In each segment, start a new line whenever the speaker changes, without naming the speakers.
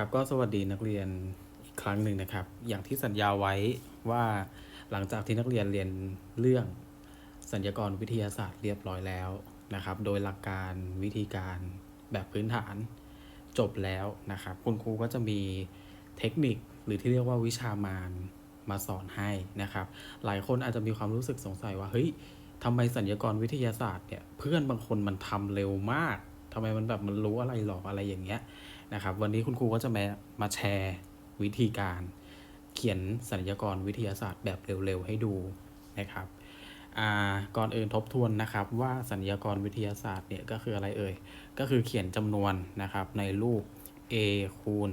ครับก็สวัสดีนักเรียนอีกครั้งหนึ่งนะครับ อย่างที่สัญญาไว้ว่าหลังจากที่นักเรียนเรียนเรื่องสัญญากรวิทยาศาสตร์เรียบร้อยแล้วนะครับ โดยหลักการวิธีการแบบพื้นฐานจบแล้วนะครับ คุณครูก็จะมีเทคนิคหรือที่เรียกว่าวิชามานมาสอนให้นะครับ หลายคนอาจจะมีความรู้สึกสงสัยว่าเฮ้ยทำไมสัญญากรวิทยาศาสตร์เนี่ยเพื่อนบางคนมันทำเร็วมากทำไมมันแบบมันรู้อะไรหรอกอะไรอย่างเงี้ย นะครับ วันนี้คุณครูก็จะมามาแชร์วิธีการเขียนสัญญากรวิทยาศาสตร์แบบเร็วๆให้ดูนะครับก่อนอื่นทบทวนนะครับว่าสัญญากรวิทยาศาสตร์เนี่ยก็คืออะไรเอ่ย ก็คือเขียนจำนวนนะครับในรูป a คูณ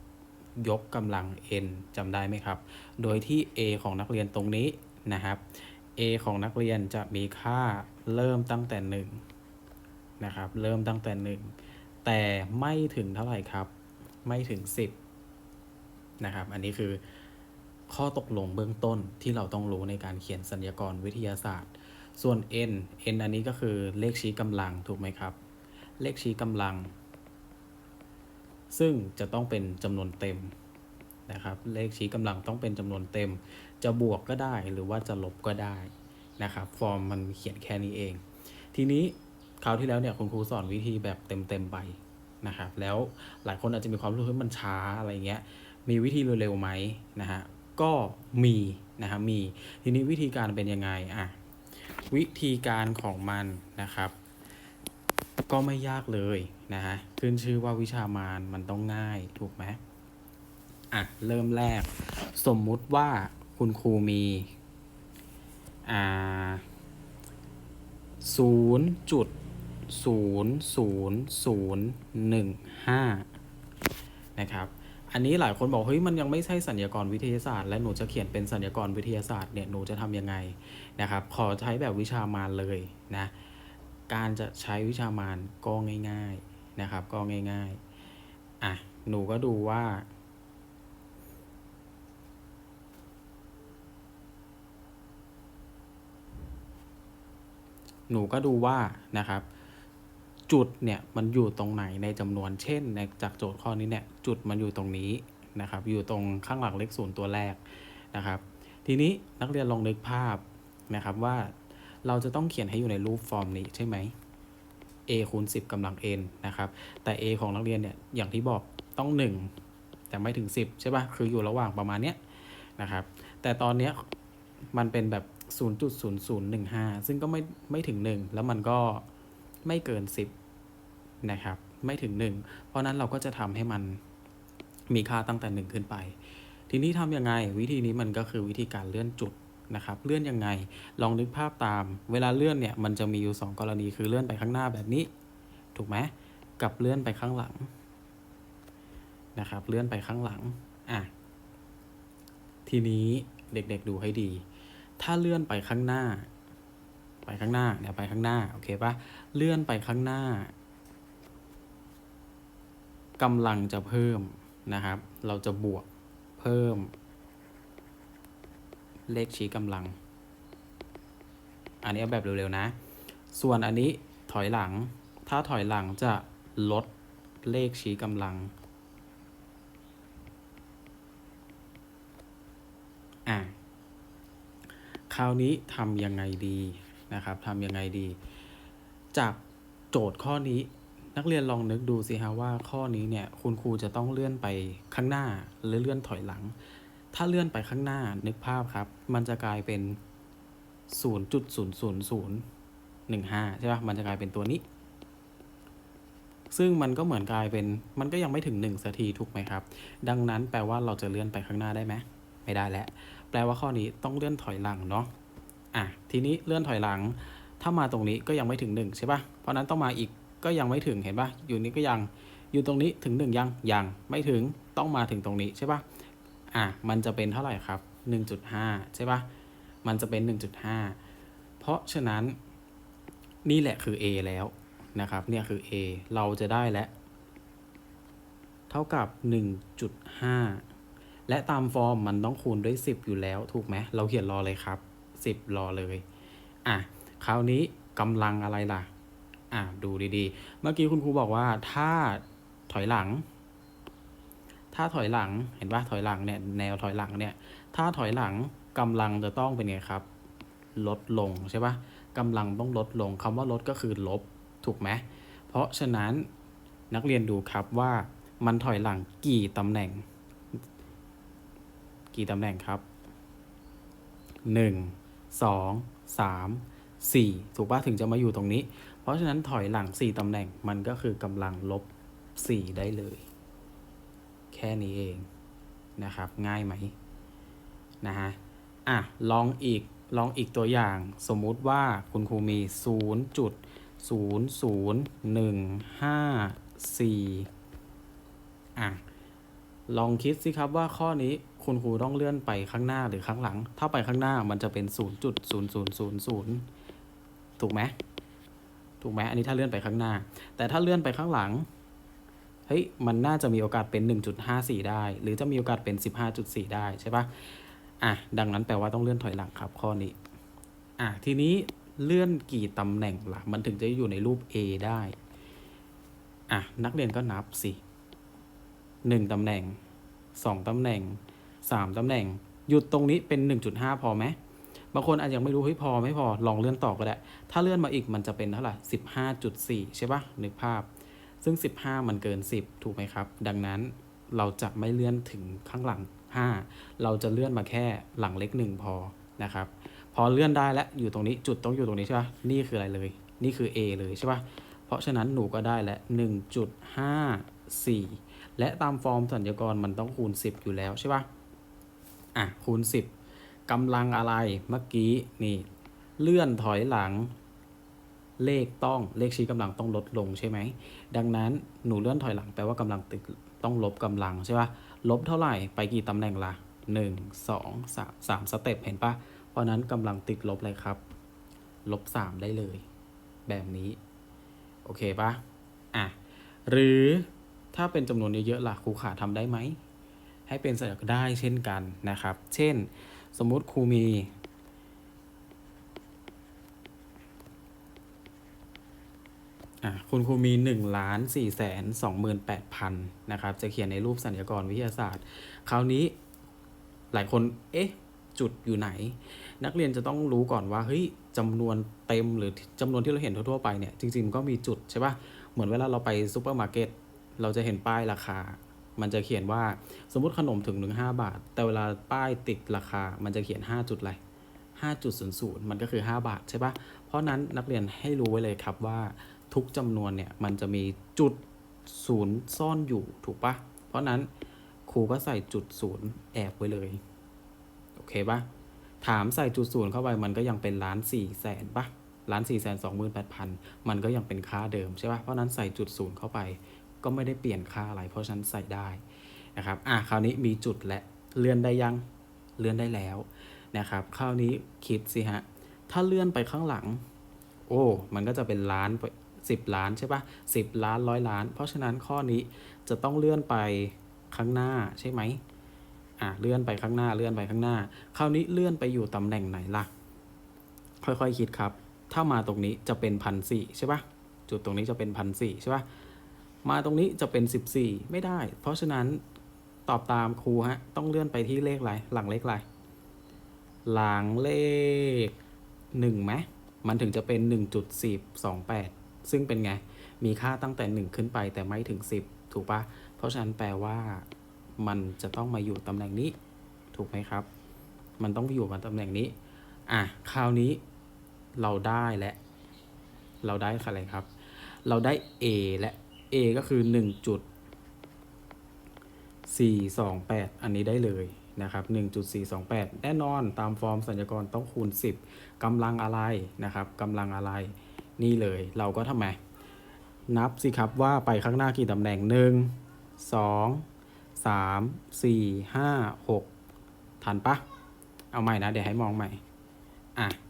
10 ยกกำลัง n จำได้ไหมครับ โดยที่ a ของนักเรียนตรงนี้นะครับ a ของนักเรียนจะมีค่าเริ่มตั้งแต่1นะครับ เริ่มตั้งแต่1 แต่ไม่ถึงเท่าไหร่ครับ ไม่ถึง 10 นะครับ อันนี้คือข้อตกลงเบื้องต้นที่เราต้องรู้ในการเขียนสัญญากรวิทยาศาสตร์ ส่วน n n อันนี้ก็คือเลขชี้กำลังถูกไหมครับ เลขชี้กำลัง ซึ่งจะต้องเป็นจำนวนเต็มนะครับ เลขชี้กำลังต้องเป็นจำนวนเต็ม จะบวกก็ได้หรือว่าจะลบก็ได้นะครับ ฟอร์มมันเขียนแค่นี้เอง ทีนี้ คราวที่แล้วเนี่ยคุณครูสอนวิธีแบบเต็มๆไปนะครับ แล้วหลายคนอาจจะมีความรู้สึกมันช้าอะไรเงี้ย มีวิธีเร็วๆไหมนะฮะ ก็มีนะครับมี ทีนี้วิธีการเป็นยังไงอะ วิธีการของมันนะครับ ก็ไม่ยากเลยนะฮะ ขึ้นชื่อว่าวิชามานมันต้องง่ายถูกไหมอะ เริ่มแรก สมมุติว่าคุณครูมีอ่าศูนย์จุด ศูนย์ศูนย์ศูนย์หนึ่งห้านะครับอันนี้หลายคนบอกเฮ้ยมันยังไม่ใช่สัญญากรวิทยาศาสตร์ และหนูจะเขียนเป็นสัญญากรวิทยาศาสตร์เนี่ยหนูจะทำยังไงนะครับขอใช้แบบวิชามานเลยนะการจะใช้วิชามานก็ง่าย ๆนะครับ ก็ง่ายๆอะหนูก็ดูว่าหนูก็ดูว่านะครับ จุดเนี่ยมันอยู่ตรงไหนในจำนวนเช่นในจากโจทย์ข้อนี้เนี่ยจุดมันอยู่ตรงนี้นะครับ อยู่ตรงข้างหลังเลขศูนย์ตัวแรกนะครับ ทีนี้นักเรียนลองนึกภาพนะครับว่าเราจะต้องเขียนให้อยู่ในรูปฟอร์มนี้ใช่ไหม a คูณ10กำลัง n นะครับ แต่ a ของนักเรียนเนี่ยอย่างที่บอกต้อง 1 แต่ไม่ถึง 10 ใช่ปะ่ะ คืออยู่ระหว่างประมาณเนี้ยนะครับ แต่ตอนเนี้ยมันเป็นแบบ 0.0015 ซึ่งก็ไม่ไม่ถึง 1 แล้วมันก็ ไม่เกิน 10 นะครับ ไม่ถึง 1 เพราะนั้นเราก็จะทำให้มันมีค่าตั้งแต่ 1 ขึ้นไป ทีนี้ทำยังไง วิธีนี้มันก็คือวิธีการเลื่อนจุดนะครับ เลื่อนยังไง ลองนึกภาพตาม เวลาเลื่อนเนี่ย มันจะมีอยู่ 2 กรณี คือเลื่อนไปข้างหน้าแบบนี้ ถูกไหม กับเลื่อนไปข้างหลัง นะครับ เลื่อนไปข้างหลัง อะ ทีนี้เด็กๆดูให้ดี ถ้าเลื่อนไปข้างหน้า ไปข้างหน้าเนี่ยไปข้างหน้าโอเคปะเลื่อนไปข้างหน้ากำลังจะเพิ่มนะครับ เราจะบวกเพิ่ม เลขชี้กำลัง อันนี้เอาแบบเร็วๆนะ ส่วนอันนี้ถอยหลัง ถ้าถอยหลังจะลดเลขชี้กำลังอะคราวนี้ทำยังไงดี นะครับทำยังไงดี จากโจทย์ข้อนี้นักเรียนลองนึกดูสิฮะว่าข้อนี้เนี่ยคุณครูจะต้องเลื่อนไปข้างหน้าหรือเลื่อนถอยหลัง ถ้าเลื่อนไปข้างหน้านึกภาพครับ มันจะกลายเป็น 0.00015 ใช่ปะมันจะกลายเป็นตัวนี้ ซึ่งมันก็เหมือนกลายเป็นมันก็ยังไม่ถึง1สักทีถูกไหมครับ ดังนั้นแปลว่าเราจะเลื่อนไปข้างหน้าได้ไหมไม่ได้แล้วแปลว่าข้อนี้ต้องเลื่อนถอยหลังเนาะ อะทีนี้เลื่อนถอยหลัง ถ้ามาตรงนี้ก็ยังไม่ถึง1ใช่ปะเพราะนั้นต้องมาอีกก็ยังไม่ถึงเห็นปะอยู่นี้ก็ยังอยู่ตรงนี้ถึง 1 ยังยังไม่ถึงต้องมาถึงตรงนี้ใช่ปะอะมันจะเป็นเท่าไหร่ครับ 1.5 ใช่ปะมันจะเป็น 1.5 เพราะฉะนั้นนี่แหละคือ a แล้วนะครับเนี่ยคือ a เราจะได้แล้วเท่ากับ 1.5 และตามฟอร์มมันต้องคูณด้วย 10 อยู่แล้วถูกไหมเราเขียนรอเลยครับ 10 รอเลย อะ คราวนี้กำลังอะไรล่ะ อะ ดูดีๆ เมื่อกี้คุณครูบอกว่าถ้าถอยหลัง ถ้าถอยหลัง เห็นปะถอยหลังเนี่ย แนวถอยหลังเนี่ย ถ้าถอยหลังกำลังจะต้องเป็นไงครับ ลดลงใช่ปะกำลังต้องลดลงคำว่าลดก็คือลบ ถูกไหม เพราะฉะนั้นนักเรียนดูครับว่ามันถอยหลังกี่ตำแหน่ง กี่ตำแหน่งครับห นึ่งสองสามสี่ถูกปะถึงจะมาอยู่ตรงนี้ เพราะฉะนั้นถอยหลังสี่ตำแหน่งมันก็คือกำลังลบสี่ได้เลย แค่นี้เองนะครับ ง่ายไหมนะฮะอะ ลองอีกลองอีกตัวอย่างสมมุติว่าคุณครูมี0จุด0 0 1 5 4อะ ลองคิดสิครับว่าข้อนี้คุณครูต้องเลื่อนไปข้างหน้าหรือข้างหลัง ถ้าไปข้างหน้ามันจะเป็น 0.0000 ถูกไหมถูกไหมอันนี้ถ้าเลื่อนไปข้างหน้า แต่ถ้าเลื่อนไปข้างหลัง เฮ้ย มันน่าจะมีโอกาสเป็น 1.54 ได้ หรือจะมีโอกาสเป็น 15.4 ได้ใช่ปะอะ ดังนั้นแปลว่าต้องเลื่อนถอยหลังครับข้อนี้ อะ ทีนี้เลื่อนกี่ตำแหน่งล่ะ มันถึงจะอยู่ในรูป A ได้ อะ นักเรียนก็นับสิ 1ตำแหน่ง 2ตำแหน่ง 3ตำแหน่ง หยุดตรงนี้เป็น 1.5 พอไหมบางคนอาจจะยังไม่รู้เฮ้ยพอไม่พอลองเลื่อนต่อก็ได้ ถ้าเลื่อนมาอีกมันจะเป็นเท่าไหร่15.4 ใช่ปะนึกภาพ ซึ่ง 15 มันเกิน 10 ถูกไหมครับ ดังนั้นเราจะไม่เลื่อนถึงข้างหลัง 5 เราจะเลื่อนมาแค่หลังเล็ก 1 พอนะครับพอเลื่อนได้แล้วอยู่ตรงนี้จุดต้องอยู่ตรงนี้ใช่ปะนี่คืออะไรเลย นี่คือ A เลยใช่ปะเพราะฉะนั้นหนูก็ได้แล้ว1.54 และตามฟอร์มสัญญากรมันต้องคูณ 10 อยู่แล้วใช่ปะอะ คูณ 10กำลังอะไรเมื่อกี้นี่ เลื่อนถอยหลัง เลขต้องเลขชี้กำลังต้องลดลงใช่ไหม ดังนั้นหนูเลื่อนถอยหลังแปลว่ากำลังติดต้องลบกำลังใช่ปะลบเท่าไหร่ไปกี่ตำแหน่งละหนึ่งสองสามสเต็ปเห็นปะเพราะนั้นกำลังติดลบเลยครับ ลบสามได้เลย แบบนี้ โอเคปะอะ หรือ ถ้าเป็นจำนวนเยอะๆล่ะครูขาทำได้ไหม ให้เป็นสัญลักษณ์ได้เช่นกันนะครับ เช่น สมมุติครูมีอะคุณครูมี1ล้าน4แสน28พันนะครับ จะเขียนในรูปสัญญากรวิทยาศาสตร์ คราวนี้หลายคน เอ๊ะ จุดอยู่ไหน นักเรียนจะต้องรู้ก่อนว่า เฮ้ยจำนวนเต็มหรือจำนวนที่เราเห็นทั่วๆไปเนี่ย จริงๆ ก็มีจุดใช่ป่ะ เหมือนเวลาเราไปซูเปอร์มาร์เก็ต เราจะเห็นป้ายราคา มันจะเขียนว่าสมมติขนมถึงถึง5บาท แต่เวลาป้ายติดราคา มันจะเขียน5จุดอะไร5.00มันก็คือ5บาทใช่ปะเพราะนั้นนักเรียนให้รู้ไว้เลยครับว่าทุกจำนวนเนี่ยมันจะมีจุดศูนย์ซ่อนอยู่ถูกปะเพราะนั้นครูก็ใส่จุดศูนย์แอบไว้เลยโอเคปะถามใส่จุดศูนย์เข้าไปมันก็ยังเป็นล้านสี่แสนปะล้านสี่แสนสองหมื่นแปดพันมันก็ยังเป็นค่าเดิมใช่ปะเพราะนั้นใส่จุดศูนย์เข้าไป ก็ไม่ได้เปลี่ยนค่าอะไร เพราะฉะนั้นใส่ได้นะครับอะคราวนี้มีจุดและเลื่อนได้ยังเลื่อนได้แล้วนะครับคราวนี้คิดสิฮะถ้าเลื่อนไปข้างหลัง โอ้มันก็จะเป็นล้านสิบล้านใช่ปะสิบล้านร้อยล้าน เพราะฉะนั้นข้อนี้จะต้องเลื่อนไปข้างหน้าใช่ไหมอะเลื่อนไปข้างหน้าเลื่อนไปข้างหน้า คราวนี้เลื่อนไปอยู่ตำแหน่งไหนล่ะ ค่อยๆคคิดครับ ถ้ามาตรงนี้จะเป็นพันสี่ใช่ปะจุดตรงนี้จะเป็นพันสี่ใช่ปะ มาตรงนี้จะเป็นสิบสี่ไม่ได้ เพราะฉะนั้นตอบตามครูฮะ ต้องเลื่อนไปที่เลขอะไร หลังเลขอะไร หลังเลขหนึ่งไหมมันถึงจะเป็น1.428 ซึ่งเป็นไง มีค่าตั้งแต่ 1 ขึ้นไปแต่ไม่ถึง 10 ถูกปะเพราะฉะนั้นแปลว่า มันจะต้องมาอยู่ตำแหน่งนี้ ถูกไหมครับ มันต้องอยู่มาตำแหน่งนี้ อะ คราวนี้เราได้และ เราได้อะไรครับ เราได้ A และ A ก็คือ 1.428 อันนี้ได้เลยนะครับ 1.428 แน่นอนตามฟอร์มสัญญากรต้องคูณ 10กำลังอะไรนะครับกำลังอะไรนี่เลย เราก็ทำไม นับสิครับว่าไปข้างหน้ากี่ตำแหน่ง 1 2 3 4 5 6 ทันปะ เอาใหม่นะ เดี๋ยวให้มองใหม่ อะ 1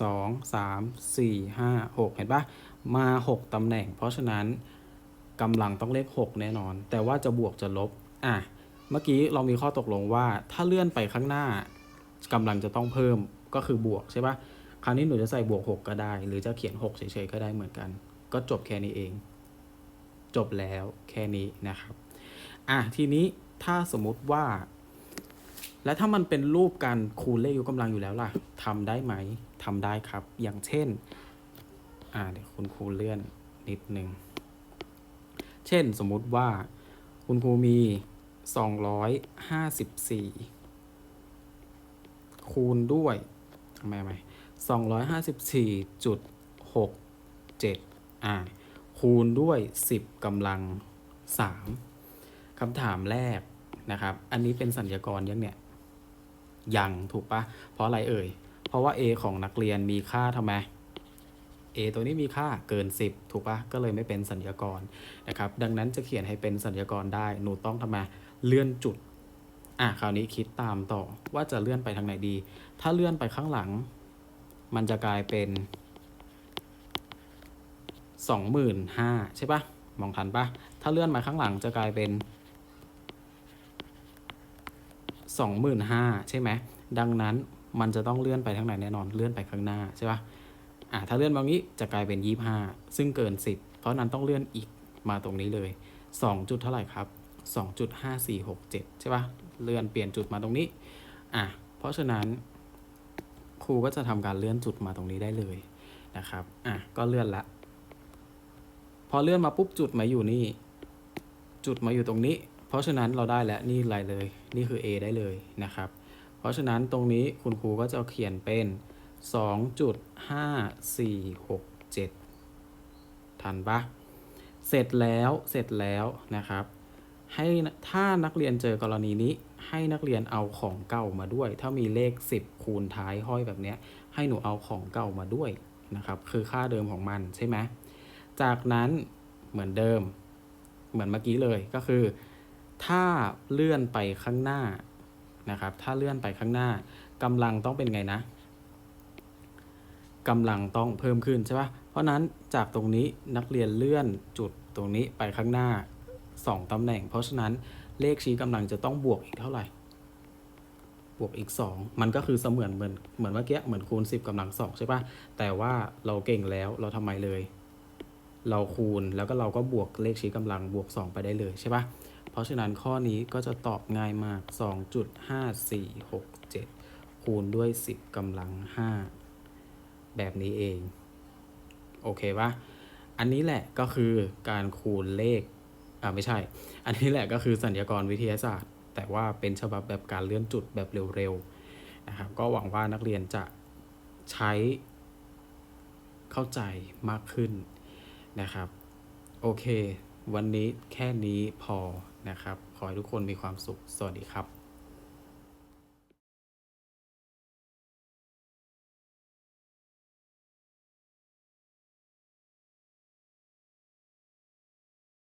2 3 4 5 6 เห็นปะ มา 6 ตำแหน่ง เพราะฉะนั้นกำลังต้องเลข 6 แน่นอน แต่ว่าจะบวกจะลบ อะ เมื่อกี้เรามีข้อตกลงว่าถ้าเลื่อนไปข้างหน้ากำลังจะต้องเพิ่มก็คือบวกใช่ปะคราวนี้หนูจะใส่บวก 6 ก็ได้ หรือจะเขียน 6 เฉยๆ ก็ได้เหมือนกัน ก็จบแค่นี้เอง จบแล้วแค่นี้นะครับ อะ ทีนี้ถ้าสมมุติว่า แล้วถ้ามันเป็นรูปการคูณเลขยกกำลังอยู่แล้วล่ะทำได้ไหมทำได้ครับ อย่างเช่น อ่าเดี๋ยวคุณครูเลื่อนนิดหนึ่ง เช่นสมมุติว่าคุณครูมี 254 คูณด้วยทำไมไหม254จุด67อ่าคูณด้วย10กำลัง3คำถามแรกนะครับ อันนี้เป็นสัญญากรยังเนี่ย ยังถูกปะเพราะอะไรเอ่ย เพราะว่า a ของนักเรียนมีค่าทำไม a ตัวนี้มีค่าเกิน 10 ถูกปะก็เลยไม่เป็นสัญญากรนะครับ ดังนั้นจะเขียนให้เป็นสัญญากรได้ หนูต้องทำไมเลื่อนจุด อะ คราวนี้คิดตามต่อว่าจะเลื่อนไปทางไหนดี ถ้าเลื่อนไปข้างหลัง มันจะกลายเป็น 25,000ใช่ปะมองทันปะถ้าเลื่อนมาข้างหลังจะกลายเป็น 25,000ใช่ไหม ดังนั้นมันจะต้องเลื่อนไปทางไหนแน่นอน เลื่อนไปข้างหน้าใช่ปะ อะถ้าเลื่อนมางี้จะกลายเป็น 25 ซึ่งเกิน 10 เพราะนั้นต้องเลื่อนอีกมาตรงนี้เลย 2 จุดเท่าไหร่ครับ 2.5467 ใช่ปะเลื่อนเปลี่ยนจุดมาตรงนี้ อะ เพราะฉะนั้นครูก็จะทำการเลื่อนจุดมาตรงนี้ได้เลยนะครับ อะ ก็เลื่อนละ พอเลื่อนมาปุ๊บจุดมาอยู่นี่ จุดมาอยู่ตรงนี้ เพราะฉะนั้นเราได้แล้วนี่อะไรเลย นี่คือ A ได้เลยนะครับ เพราะฉะนั้นตรงนี้คุณครูก็จะเขียนเป็น 2.5467ทันปะเสร็จแล้วเสร็จแล้วนะครับ ให้ถ้านักเรียนเจอกรณีนี้ ให้นักเรียนเอาของเก่ามาด้วย ถ้ามีเลข 10 คูณท้ายห้อยแบบเนี้ยให้หนูเอาของเก่ามาด้วยนะครับ คือค่าเดิมของมันใช่ไหมจากนั้นเหมือนเดิม เหมือนเมื่อกี้เลยก็คือ ถ้าเลื่อนไปข้างหน้านะครับ ถ้าเลื่อนไปข้างหน้ากำลังต้องเป็นไงนะ กำลังต้องเพิ่มขึ้นใช่ปะเพราะนั้นจากตรงนี้นักเรียนเลื่อนจุดตรงนี้ไปข้างหน้า 2 ตำแหน่ง เพราะฉะนั้นเลขชี้กำลังจะต้องบวกอีกเท่าไหร่ บวกอีก 2 มันก็คือเสมือนเหมือนเหมือนเมื่อกี้เหมือนคูณ 10กำลังสองใช่ปะแต่ว่าเราเก่งแล้วเราทำไมเลย เราคูณแล้วก็เราก็บวกเลขชี้กำลังบวก 2 ไปได้เลยใช่ปะเพราะฉะนั้นข้อนี้ก็จะตอบง่ายมาก 2.5467 คูณด้วย 10กำลัง 5 แบบนี้เอง โอเคปะอันนี้แหละก็คือการคูณเลขอ่าไม่ใช่ อันนี้แหละก็คือสัญญากรวิทยาศาสตร์ แต่ว่าเป็นฉบับแบบการเลื่อนจุดแบบเร็วๆนะครับก็หวังว่านักเรียนจะใช้เข้าใจมากขึ้นนะครับ โอเค วันนี้แค่นี้พอนะครับ ขอให้ทุกคนมีความสุข สวัสดีครับ